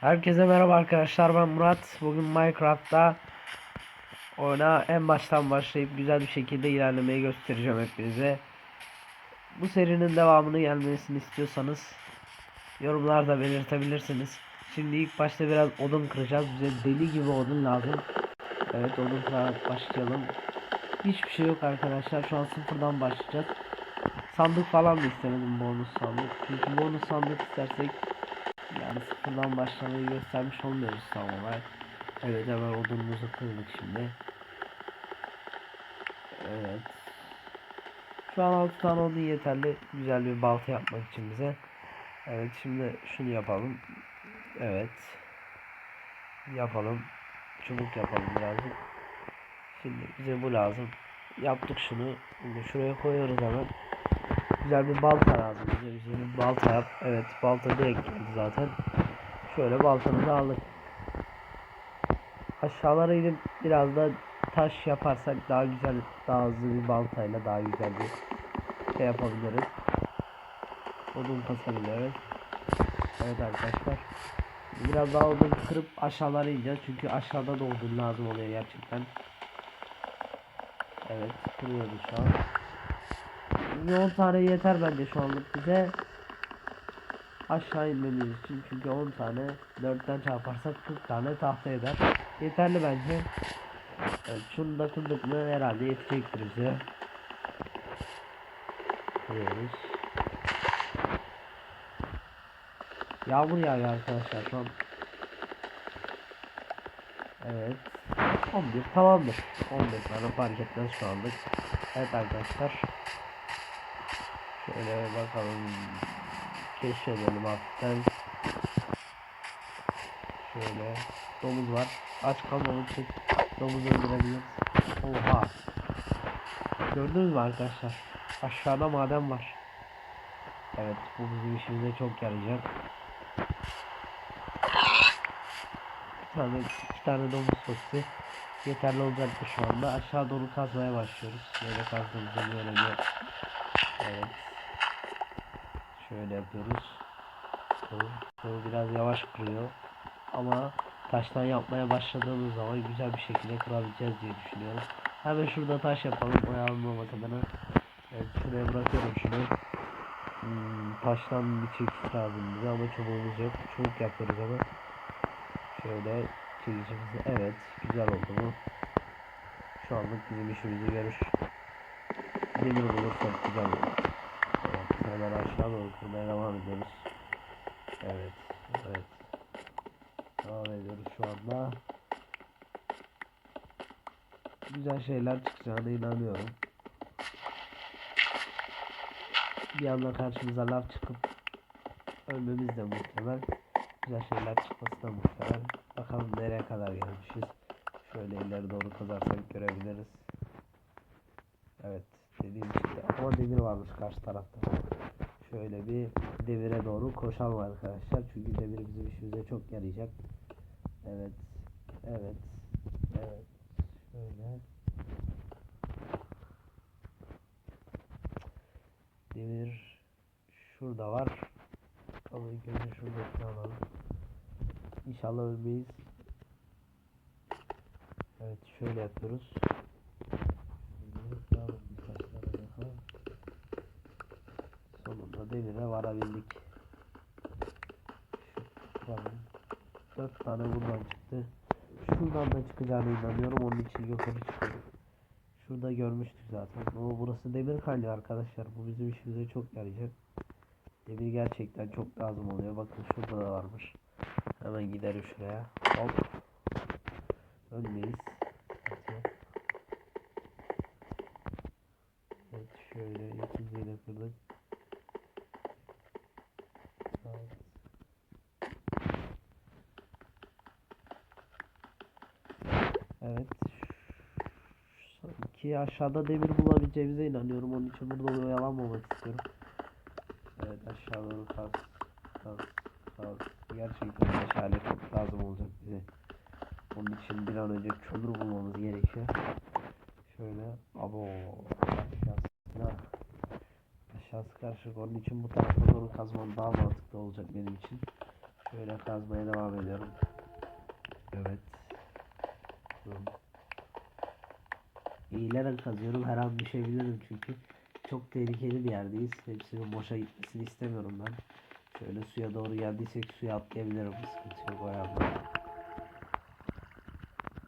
Herkese merhaba arkadaşlar ben Murat. Bugün Minecraft'ta oyuna en baştan başlayıp güzel bir şekilde ilerlemeyi göstereceğim hepinize. Bu serinin devamını gelmesini istiyorsanız yorumlarda belirtebilirsiniz. Şimdi ilk başta biraz odun kıracağız. Bize deli gibi odun lazım. Evet odun kırarak başlayalım. Hiçbir şey yok arkadaşlar. Şu an sıfırdan başlayacağız. Sandık falan da istemedim bonus sandık. Çünkü bonus sandık istersek yani sıfırdan başlamayı göstermiş olmuyoruz tam olarak. Evet hemen odunumuzu kırdık şimdi. Evet. Şu an 6 tane odun yeterli. Güzel bir balta yapmak için bize. Evet şimdi şunu yapalım. Evet. Yapalım. Çubuk yapalım birazcık. Şimdi bize bu lazım. Yaptık şunu. Bunu şuraya koyuyoruz hemen. Güzel bir balta lazım bir balta yap. Evet balta direkt geldi zaten. Şöyle baltamızı aldık. Aşağılara inip biraz da taş yaparsak daha güzel, daha hızlı bir baltayla daha güzel bir şey yapabiliriz. Odun kasabiliriz. Evet arkadaşlar. Biraz daha odun kırıp aşağılara ineceğiz. Çünkü aşağıda da odun lazım oluyor gerçekten. Evet kırıyoruz şu an. Bir 10 tane yeter bence şu anlık bize. Aşağı inmemiz için çünkü 10 tane 4'ten çarparsak 40 tane tahta eder. Yeterli bence. Evet, şunu da kırdık mı herhalde yetecektir bize. Kırıyoruz. Yağmur yağıyor arkadaşlar şu an. Evet. 11 tamamdır. 11 tane fark etmez şu anlık. Evet arkadaşlar. Şöyle bakalım. Keşfedelim hafiften. Şöyle. Domuz var. Aç kalmamak için domuzu öldürebiliriz. Oha. Gördünüz mü arkadaşlar? Aşağıda maden var. Evet bu bizim işimize çok yarayacak. Bir tane, iki tane domuz sosu yeterli olacaktır şu anda. Aşağı doğru kazmaya başlıyoruz. Böyle kazdığımızda böyle bir Evet. Şöyle yapıyoruz. Bu, bu biraz yavaş kırıyor. Ama taştan yapmaya başladığımız zaman güzel bir şekilde kırabileceğiz diye düşünüyorum. Hemen şurada taş yapalım oyalanmamak adına. Evet şuraya bırakıyorum şunu. Hmm, taştan bir çekiç lazım bize ama çubuğumuz yok. Çubuk yapıyoruz ama. Şöyle çekicimizi evet güzel oldu bu. Şu anlık bizim işimizi görür. Demir bulursak güzel olur. Hemen aşağı doğru kırmaya devam ediyoruz. Evet, evet. Devam ediyoruz şu anda. Güzel şeyler çıkacağına inanıyorum. Bir anda karşımıza lav çıkıp ölmemiz de muhtemel. Güzel şeyler çıkması da muhtemel. Bakalım nereye kadar gelmişiz. Şöyle ileri doğru kazarsak görebiliriz. Evet dediğim gibi ama demir varmış karşı tarafta. Şöyle bir demire doğru koşalım arkadaşlar. Çünkü demir bizim işimize çok yarayacak. Evet. Evet. Evet. Şöyle. Demir şurada var. Ama önce şuradakini alalım. İnşallah ölmeyiz. Evet şöyle yapıyoruz. Şöyle 101'e varabildik. Şuradan. 4 tane buradan çıktı. Şuradan da çıkacağına inanıyorum. Onun için yukarı çıkıyorum. Şurada görmüştük zaten. Ama burası demir kalıyor arkadaşlar. Bu bizim işimize çok yarayacak. Demir gerçekten çok lazım oluyor. Bakın şurada da varmış. Hemen gidelim şuraya. Hop. Öndeyiz. Evet şöyle ikinciyi de kırdık. Sanki aşağıda demir bulabileceğimize inanıyorum. Onun için burada oyalanmamak istiyorum. Evet aşağı doğru kaz. Kaz. Gerçekten meşale çok lazım olacak bize. Onun için bir an önce kömür bulmamız gerekiyor. Şöyle abo aşağısına aşağısı karışık onun için bu tarafa doğru kazmam daha mantıklı olacak benim için. Şöyle kazmaya devam ediyorum. Evet. Tamam. Eğilerek kazıyorum. Her an düşebilirim çünkü. Çok tehlikeli bir yerdeyiz. Hepsinin boşa gitmesini istemiyorum ben. Şöyle suya doğru geldiysek suya atlayabilirim. Sıkıntı yok yanda.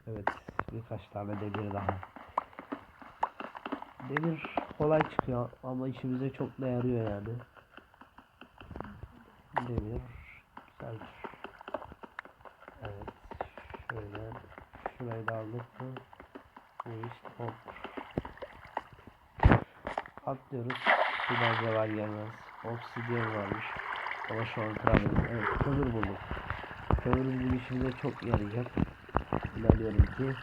Evet. Birkaç tane demir daha. Demir kolay çıkıyor ama işimize çok da yarıyor yani. Demir güzeldir. Evet. Şöyle şurayı da aldık mı? Bu iş hop. Atlıyoruz. Biraz var gelmez. Obsidian varmış. Ama şu an kıramayız. Evet kömür bulduk. Kömür bizim işimize çok yarayacak. İnanıyorum ki.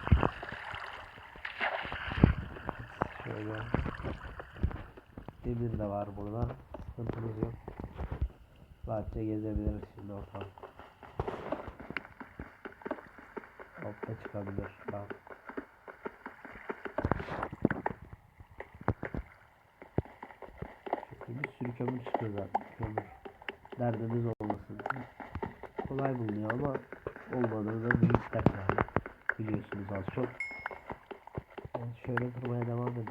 Şöyle. Demir de var burada. Sıkıntımız yok. Rahatça gezebiliriz şimdi ortam. Altta çıkabilir. Tamam. Kömür çıkıyor zaten. Kömür. Derdimiz olmasın. Kolay bulunuyor ama olmadığı da büyük dert yani. Biliyorsunuz az çok. Evet, şöyle kırmaya devam edelim.